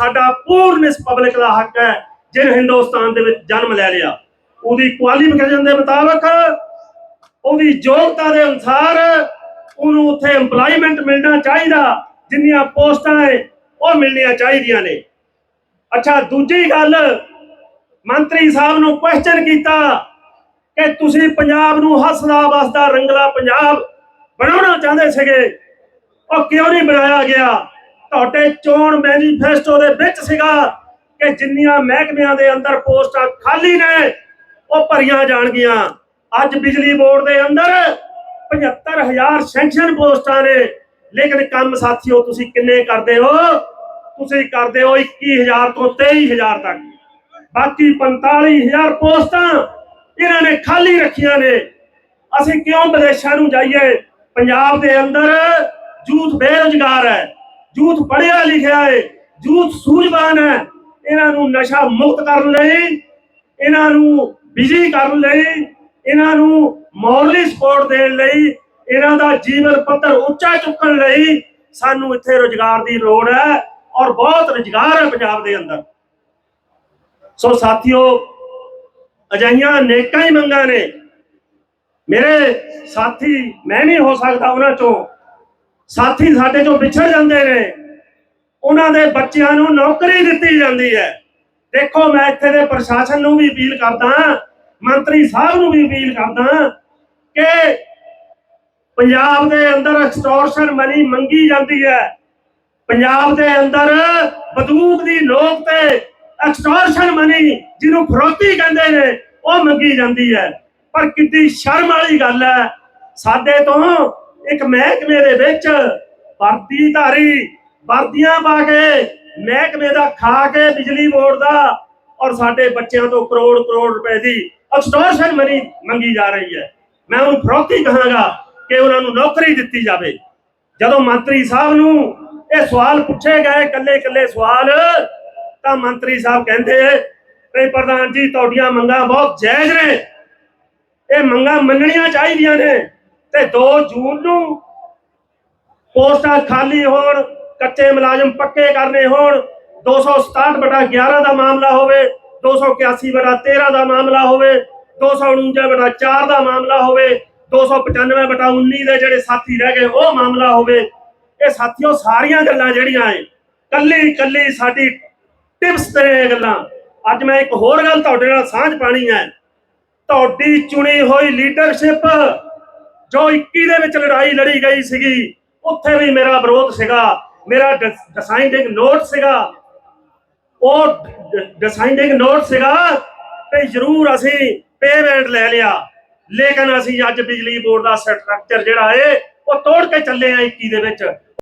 ਸਾਡਾ ਪੂਰਨ ਇਸ ਪਬਲਿਕ ਦਾ ਹੱਕ ਹੈ, ਜਿਹਨੇ ਹਿੰਦੁਸਤਾਨ ਦੇ ਵਿੱਚ ਜਨਮ ਲੈ ਲਿਆ। ਉਹਦੀ ਕੁਆਲੀਫਿਕੇਸ਼ਨ ਦੇ ਮੁਤਾਬਕ, ਉਹਦੀ ਯੋਗਤਾ ਦੇ ਅਨੁਸਾਰ ਉਹਨੂੰ ਉੱਥੇ ਏਮਪਲੋਇਮੈਂਟ ਮਿਲਣਾ ਚਾਹੀਦਾ, ਜਿੰਨੀਆਂ ਪੋਸਟਾਂ ਹੈ ਉਹ ਮਿਲਣੀਆਂ ਚਾਹੀਦੀਆਂ ਨੇ। ਅੱਛਾ, ਦੂਜੀ ਗੱਲ, ਮੰਤਰੀ ਸਾਹਿਬ ਨੂੰ ਕੁਐਸਚਨ ਕੀਤਾ ਕਿ ਤੁਸੀਂ ਪੰਜਾਬ ਨੂੰ ਹੱਸਦਾ ਵਸਦਾ ਰੰਗਲਾ ਪੰਜਾਬ ਬਣਾਉਣਾ ਚਾਹੁੰਦੇ ਸੀਗੇ? ਉਹ ਕਿਉਂ ਨਹੀਂ ਬਣਾਇਆ ਗਿਆ? ਤੁਹਾਡੇ ਚੋਣ ਮੈਨੀਫੈਸਟੋ ਦੇ ਵਿੱਚ ਸੀਗਾ ਕਿ ਜਿੰਨੀਆਂ ਮਹਿਕਮਿਆਂ ਦੇ ਅੰਦਰ ਪੋਸਟਾਂ ਖਾਲੀ ਨੇ, ਉਹ ਭਰੀਆਂ ਜਾਣਗੀਆਂ। ਅੱਜ ਬਿਜਲੀ ਬੋਰਡ ਦੇ ਅੰਦਰ 75000 ਸੈਂਕਸ਼ਨ ਪੋਸਟਾਂ ਨੇ। ਲੇਕਿਨ ਕੰਮ ਸਾਥੀਓ, ਤੁਸੀਂ ਕਿੰਨੇ ਕਰਦੇ ਹੋ? ਤੁਸੀਂ ਕਰਦੇ ਹੋ 21000 ਤੋਂ 23000 ਤੱਕ। ਬਾਕੀ 45000 ਪੋਸਟਾਂ ਇਹਨਾਂ ਨੇ ਖਾਲੀ ਰੱਖੀਆਂ ਨੇ। ਅਸੀਂ ਕਿਉਂ ਵਿਦੇਸ਼ਾਂ ਨੂੰ ਜਾਈਏ? ਪੰਜਾਬ ਦੇ ਅੰਦਰ ਯੂਥ ਬੇਰੁਜ਼ਗਾਰ ਹੈ। ਜੂਥ ਪੜਿਆ ਲਿਖਿਆ ਹੈ ਜੂਥ ਸੂਝਵਾਨ ਹੈ। ਇਹਨਾਂ ਨੂੰ ਨਸ਼ਾ ਮੁਕਤ ਕਰਨ ਲਈ, ਇਹਨਾਂ ਨੂੰ ਬਿਜ਼ੀ ਕਰਨ ਲਈ, ਇਹਨਾਂ ਨੂੰ ਮੌਰਲੀ ਸਪੋਰਟ ਦੇਣ ਲਈ, ਇਹਨਾਂ ਦਾ ਜੀਵਨ ਪੱਧਰ ਉੱਚਾ ਚੁੱਕਣ ਲਈ ਸਾਨੂੰ ਇੱਥੇ ਰੋਜ਼ਗਾਰ ਦੀ ਲੋੜ ਹੈ ਔਰ ਬਹੁਤ ਰੋਜ਼ਗਾਰ ਹੈ ਪੰਜਾਬ ਦੇ ਅੰਦਰ। ਸੋ ਸਾਥੀਓ, ਅਜਿਹੀਆਂ ਨੇਕਾਂ ਹੀ ਮੰਗਾਂ ਨੇ। ਮੇਰੇ ਸਾਥੀ, ਮੈਂ ਨਹੀਂ ਹੋ ਸਕਦਾ ਉਹਨਾਂ ਚੋਂ ਸਾਥੀ ਸਾਡੇ ਚੋਂ ਵਿਛੜ ਜਾਂਦੇ ਨੇ। ਉਹਨਾਂ ਦੇ ਬੱਚਿਆਂ ਨੂੰ ਨੌਕਰੀ ਦਿੱਤੀ ਜਾਂਦੀ ਹੈ। ਦੇਖੋ, ਮੈਂ ਇੱਥੇ ਦੇ ਪ੍ਰਸ਼ਾਸਨ ਨੂੰ ਵੀ ਅਪੀਲ ਕਰਦਾ ਮੰਤਰੀ ਸਾਹਿਬ ਨੂੰ ਵੀ ਅਪੀਲ ਕਰਦਾ ਕਿ ਪੰਜਾਬ ਦੇ ਅੰਦਰ ਐਕਸਟੋਰਸ਼ਨ ਮਨੀ ਮੰਗੀ ਜਾਂਦੀ ਹੈ। ਪੰਜਾਬ ਦੇ ਅੰਦਰ ਬੰਦੂਕ ਦੀ ਨੋਕ ਤੇ ਐਕਸਟੋਰਸ਼ਨ ਮਨੀ ਜਿਹਨੂੰ ਫਰੋਤੀ ਕਹਿੰਦੇ ਨੇ, ਉਹ ਮੰਗੀ ਜਾਂਦੀ ਹੈ। ਪਰ ਕਿੰਨੀ ਸ਼ਰਮ ਵਾਲੀ ਗੱਲ ਹੈ, ਸਾਡੇ ਤੋਂ ਇੱਕ ਮਹਿਕਮੇ ਦੇ ਵਿੱਚ ਵਰਦੀ ਧਾਰੀ ਵਰਦੀਆਂ ਪਾ ਕੇ ਮਹਿਕਮੇ ਦਾ ਖਾ ਕੇ ਬਿਜਲੀ ਬੋਰਡ ਦਾ ਔਰ ਸਾਡੇ ਬੱਚਿਆਂ ਤੋਂ ਕਰੋੜ ਕਰੋੜ ਰੁਪਏ ਦੀ ਐਕਸਟੋਰਸ਼ਨ ਮਨੀ ਮੰਗੀ ਜਾ ਰਹੀ ਹੈ। ਮੈਂ ਉਹਨੂੰ ਫਰੋਤੀ ਕਹਾਂਗਾ ਕਿ ਉਹਨਾਂ ਨੂੰ ਨੌਕਰੀ ਦਿੱਤੀ ਜਾਵੇ। ਜਦੋਂ ਮੰਤਰੀ ਸਾਹਿਬ ਨੂੰ ਇਹ ਸਵਾਲ ਪੁੱਛੇ ਗਏ ਕੱਲੇ ਕੱਲੇ ਸਵਾਲ, ਤਾਂ ਮੰਤਰੀ ਸਾਹਿਬ ਕਹਿੰਦੇ ਕਿ ਪ੍ਰਧਾਨ ਜੀ, ਤੁਹਾਡੀਆਂ ਮੰਗਾਂ ਬਹੁਤ ਜਾਇਜ਼ ਨੇ। ਇਹ ਮੰਗਾਂ ਮੰਨਣੀਆਂ ਚਾਹੀਦੀਆਂ ਨੇ। ਤੇ 2 ਜੂਨ ਨੂੰ ਪੋਸਟਾਂ ਖਾਲੀ ਹੋਣ, ਕੱਚੇ ਮੁਲਾਜ਼ਮ ਪੱਕੇ ਕਰਨੇ ਹੋਣ 267 ਬਟਾ 11 ਦਾ ਮਾਮਲਾ ਹੋਵੇ 281 ਬਟਾ 13 ਦਾ ਮਾਮਲਾ ਹੋਵੇ 249 ਬਟਾ 4 ਦਾ ਮਾਮਲਾ ਹੋਵੇ 295 ਬਟਾ 19 ਦੇ ਜਿਹੜੇ ਸਾਥੀ ਰਹਿ ਗਏ, ਉਹ ਮਾਮਲਾ ਹੋਵੇ। ਇਹ ਸਾਥੀਓ ਸਾਰੀਆਂ ਗੱਲਾਂ ਜਿਹੜੀਆਂ ਏ, ਕੱਲੀ ਕੱਲੀ ਸਾਡੀ ਟਿਪਸ ਤੇ ਗੱਲਾਂ। ਅੱਜ ਮੈਂ ਇੱਕ ਹੋਰ ਗੱਲ ਤੁਹਾਡੇ ਨਾਲ ਸਾਂਝ ਪਾਣੀ ਹੈ। ਤੁਹਾਡੀ ਚੁਣੀ ਹੋਈ ਲੀਡਰਸ਼ਿਪ ਜੋ 21 ਦੇ ਵਿੱਚ ਲੜਾਈ ਲੜੀ ਗਈ ਸੀਗੀ, ਉੱਥੇ ਵੀ ਮੇਰਾ ਵਿਰੋਧ ਸੀਗਾ, ਮੇਰਾ ਡਿਸਾਈਡਿੰਗ ਨੋਟ ਸੀਗਾ। ਉਹ ਡਿਸਾਈਡਿੰਗ ਨੋਟ ਸੀਗਾ ਤੇ ਜ਼ਰੂਰ ਅਸੀਂ ਪੇਮੈਂਟ ਲੈ ਲਿਆ। ਲੇਕਿਨ ਅਸੀਂ ਅੱਜ ਬਿਜਲੀ ਬੋਰਡ ਦਾ ਸਟਰਕਚਰ ਜਿਹੜਾ ਏ, ਉਹ ਤੋੜ ਕੇ ਚੱਲੇ ਆ 21 ਦੇ ਵਿੱਚ।